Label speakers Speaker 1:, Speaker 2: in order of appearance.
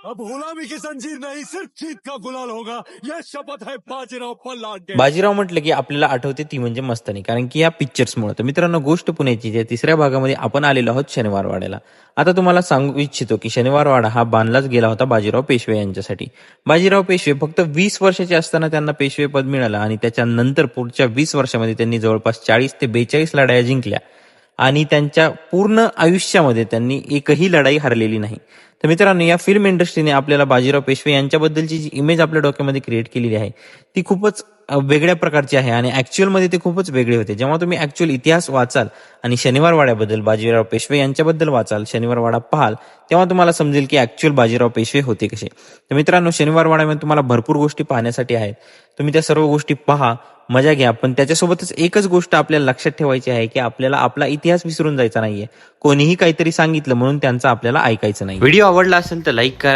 Speaker 1: अब गुलामी की जंजीर नाही सिर्फ जीत का गुलाल होगा। यह शपथ है बाजीराव पल्लाट
Speaker 2: बाजीराव म्हटलं की आपल्याला आठवते ती म्हणजे मस्तानी कारण की या पिक्चर्समुळे तर मित्रांनो गोष्ट पुण्याची ज्या तिसऱ्या भागामध्ये आपण आलेलो आहोत शनिवार वाड्याला आता तुम्हाला सांगू इच्छितो की शनिवार वाडा हा बांधलाच गेला होता बाजीराव पेशवे यांच्यासाठी. बाजीराव पेशवे फक्त वीस वर्षाचे असताना त्यांना पेशवे पद मिळालं आणि त्याच्यानंतर पुढच्या वीस वर्षामध्ये त्यांनी जवळपास चाळीस ते बेचाळीस लढाया जिंकल्या. आणि त्यांच्या पूर्ण आयुष्यामध्ये त्यांनी एकही लढाई हरलेली नाही. तर मित्रांनो या फिल्म इंडस्ट्रीने आपल्याला बाजीराव पेशवे यांच्याबद्दलची जी इमेज आपल्या डोक्यामध्ये क्रिएट केलेली आहे ती खूपच वेगळ्या प्रकारची आहे आणि ऍक्च्युअलमध्ये ते खूपच वेगळे होते. जेव्हा तुम्ही ऍक्च्युअल इतिहास वाचाल आणि शनिवार वाड्याबद्दल बाजीराव पेशवे यांच्याबद्दल वाचाल शनिवार वाडा पाहाल तेव्हा तुम्हाला समजेल की ऍक्च्युअल बाजीराव पेशवे होते कसे. तर मित्रांनो शनिवार वाड्यामध्ये तुम्हाला भरपूर गोष्टी पाहण्यासाठी आहेत. तुम्ही त्या सर्व गोष्टी पहा. मजा घ्या. पण त्याच्यासोबतच एकच गोष्ट आपल्याला लक्षात ठेवायची आहे की आपल्याला आपला इतिहास विसरून जायचा नाहीये. कोणीही काहीतरी सांगितलं म्हणून त्यांचं आपल्याला ऐकायचं नाही व्हिडिओ आवडला असेल तर लाईक करा